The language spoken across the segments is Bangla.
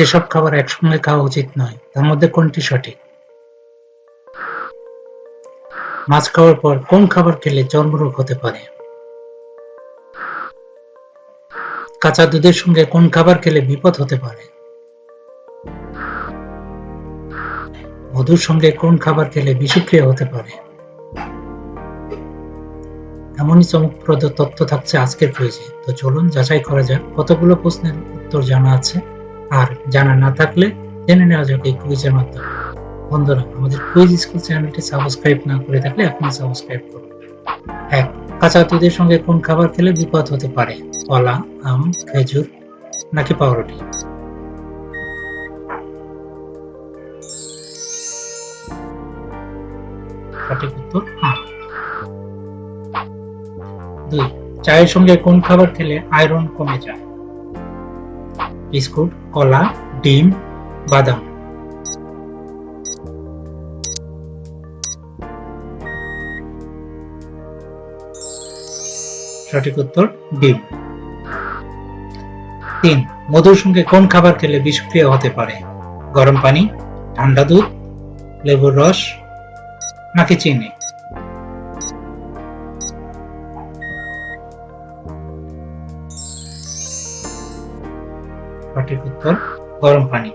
যেসব খাবার একসঙ্গে খাওয়া উচিত নয়, তার মধ্যে কোনটি সঠিক? মাছ খাওয়ার পর কোন খাবার খেলে চর্মরোগ হতে পারে? কাঁচা দুধের সঙ্গে কোন খাবার খেলে বিপদ হতে পারে? মধুর সঙ্গে কোন খাবার খেলে বিষক্রিয়া হতে পারে? এমনই চমকপ্রদ তথ্য থাকছে আজকের কুইজে তো চলুন যাচাই করা যাক, কতগুলো প্রশ্নের উত্তর জানা আছে? আর জানা না থাকলে জেনে নেওয়া যাক এই কুইজের মাধ্যমে। বন্ধুরা, আমাদের কুইজ স্কুল চ্যানেলটি সাবস্ক্রাইব না করে থাকলে এখনই সাবস্ক্রাইব করুন। এক কাঁচা দুধের সঙ্গে কোন খাবার খেলে বিপদ হতে পারে? কলা, আম, খেজুর নাকি পাউরুটি? সঠিক উত্তর দুই, চায়ের সঙ্গে কোন খাবার খেলে আয়রন কমে যায়? বিস্কুট, কলা, ডিম, বাদাম। সঠিক উত্তর, ডিম। তিন, মধুর সঙ্গে কোন খাবার খেলে বিষক্রিয়া হতে পারে? গরম পানি, ঠান্ডা দুধ, লেবুর রস, নাকি চিনি? সঠিক উত্তর, গরম পানি।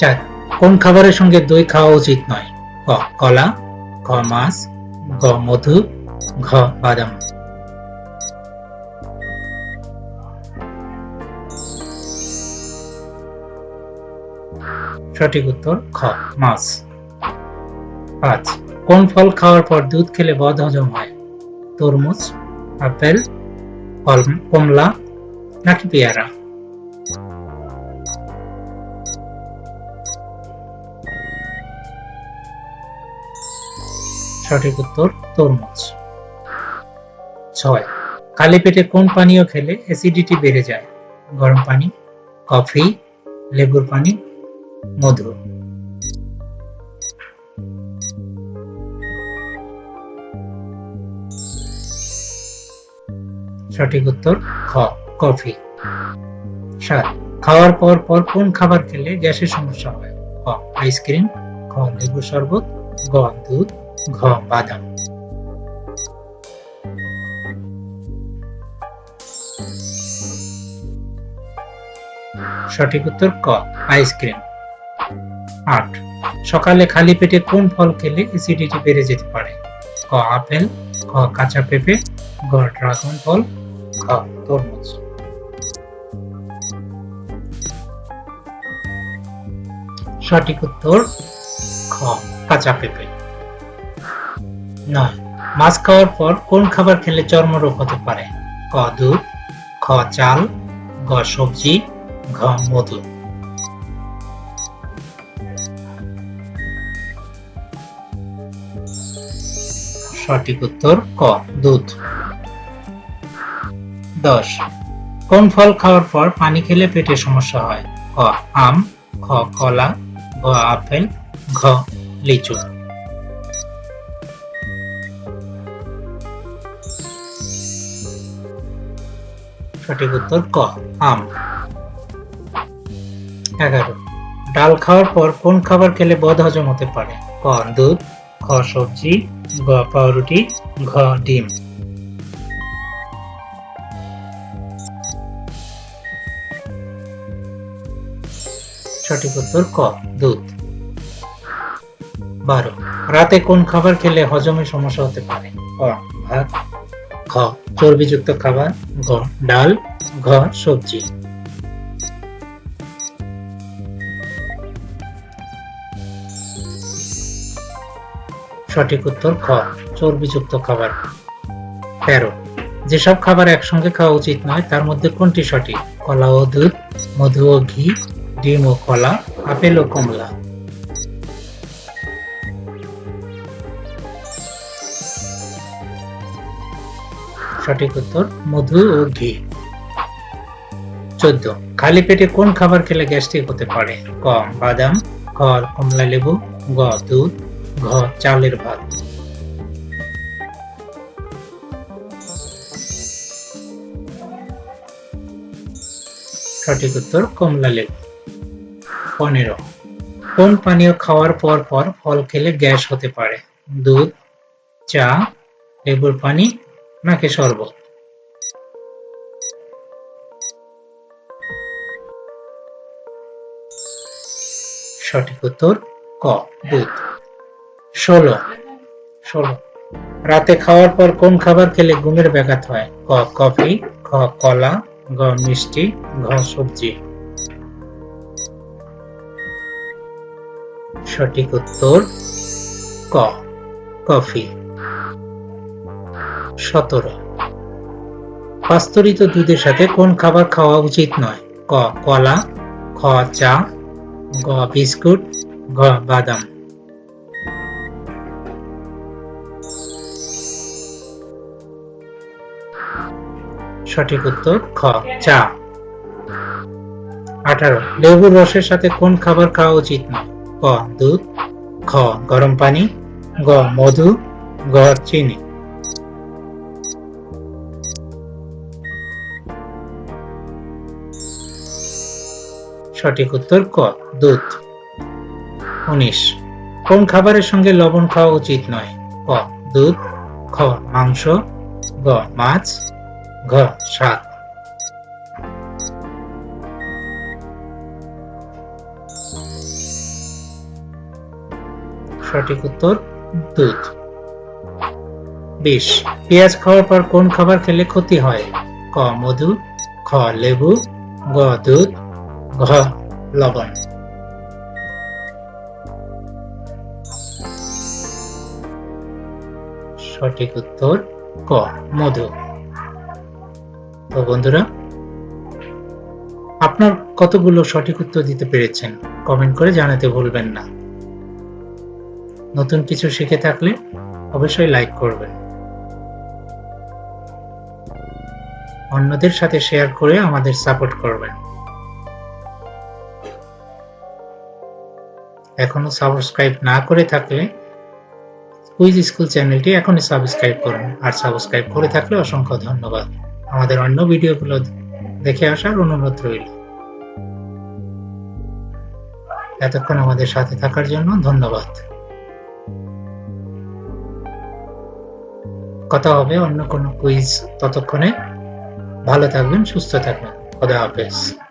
চার, কোন খাবারের সঙ্গে দই খাওয়া উচিত নয়? ক, কলা, খ, মাছ, গ, মধু, ঘ, বাদাম। সঠিক উত্তর, খ, মাছ। পাঁচ, কোন ফল খাওয়ার পর দুধ খেলে বদ হজম হয়? তরমুজ, আপেল কমলা নাকি পেয়ারা সঠিক উত্তর, তরমুজ। ছয় খালি পেটে কোন পানীয় খেলে অ্যাসিডিটি বেড়ে যায়? গরম পানি কফি লেবুর পানি, মধু। সঠিক উত্তর, খ। কফি। সাত খাওয়ার পর পর কোন খাবার খেলে গ্যাসের সমস্যা হয়? ক আইসক্রিম খ লেবু শরবত গ দুধ ঘ বাদাম। সঠিক উত্তর ক, আইসক্রিম। আট, সকালে খালি পেটে কোন ফল খেলে অ্যাসিডিটি বেড়ে যেতে পারে? ক, আপেল, খ, কাঁচা পেঁপে, গ, ড্রাগন ফল, খ, তরমুজ। সঠিক উত্তর খ, কাঁচা পেঁপে। নয় মাছ খাওয়ার পর কোন খাবার খেলে চর্মরোগ হতে পারে? ক, দুধ, খ, চাল, গ, সবজি, ঘ, মধু। সঠিক উত্তর ক, দুধ। দশ, কোন ফল খাওয়ার পর পানি খেলে পেটে সমস্যা হয়? ক, আম, খ, কলা ঘ আপেল, ঘ, লিচু। সঠিক উত্তর ক, আম। এগারো। ডাল খাওয়ার পর কোন খাবার খেলে বদ হজম হতে পারে? ক, দুধ খ সবজি, গ, পাউরুটি, ঘ, ডিম। সঠিক উত্তর ক, দুধ। বারো, রাতে কোন খাবার খেলে হজমে সমস্যা হতে পারে? ভাত, খ, চর্বিযুক্ত খাবার, গ, ডাল, ঘ, সবজি। সঠিক উত্তর খ, চর্বিযুক্ত খাবার। তেরো, যেসব খাবার একসঙ্গে খাওয়া উচিত নয়, তার মধ্যে কোনটি সঠিক? কলা ও দুধ, মধু ও ঘি ডিম ও কলা, আপেল ও কমলা। সঠিক উত্তর, মধু ও ঘি। চোদ্দ, খালি পেটে কোন খাবার খেলে গ্যাস্ট্রিক হতে পারে? ক, বাদাম, খ, কমলা লেবু, গ, দুধ, ঘ, চালের ভাত। সঠিক উত্তর, কমলা লেবু। পনেরো কোন পানীয় খাওয়ার পর পর ফল খেলে গ্যাস হতে পারে। দুধ, চা, লেবুর পানি, নাকি শরবত? সঠিক উত্তর, ক, দুধ। ষোলো ষোলো। রাতে খাওয়ার পর কোন খাবার খেলে ঘুমের ব্যাঘাত হয়? ক, কফি খ কলা গ মিষ্টি, ঘ, সবজি। সঠিক উত্তর ক। কফি। সতেরো। পাস্তরিত দুধের সাথে কোন খাবার খাওয়া উচিত নয়? ক, কলা, খ, চা, গ, বিস্কুট, ঘ, বাদাম। সঠিক উত্তর খ, চা। আঠারো। লেবুর রসের সাথে কোন খাবার খাওয়া উচিত নয়? দুধ, খ গরম পানি, গ মধু, গ চিনি। সঠিক উত্তর ক, দুধ। উনিশ। কোন খাবারের সঙ্গে লবণ খাওয়া উচিত নয়? ক, দুধ, খ মাংস, গ মাছ, ঘ শাক সঠিক উত্তর দুধ। বিশ, পেঁয়াজ খাওয়ার পর কোন খাবার খেলে ক্ষতি হয়? ক, মধু, খ, লেবু, গ, দুধ, ঘ, লবণ। সঠিক উত্তর ক, মধু। তো বন্ধুরা, আপনার কতগুলো সঠিক উত্তর দিতে পেরেছেন? কমেন্ট করে জানাতে ভুলবেন না। নতুন কিছু শিখে থাকলে অবশ্যই লাইক করবেন। অন্যদের সাথে শেয়ার করে আমাদের সাপোর্ট করবেন। এখনও সাবস্ক্রাইব না করে থাকলে কুইজ স্কুল চ্যানেলটি এখনই সাবস্ক্রাইব করুন। আর সাবস্ক্রাইব করে থাকলে অসংখ্য ধন্যবাদ। আমাদের অন্য ভিডিওগুলো দেখে আসার অনুরোধ রইল। এতক্ষণ আমাদের সাথে থাকার জন্য ধন্যবাদ। কথা হবে অন্য কোনো কুইজ ততক্ষণে। ভালো থাকবেন সুস্থ থাকবেন। খোদা হাফেজ।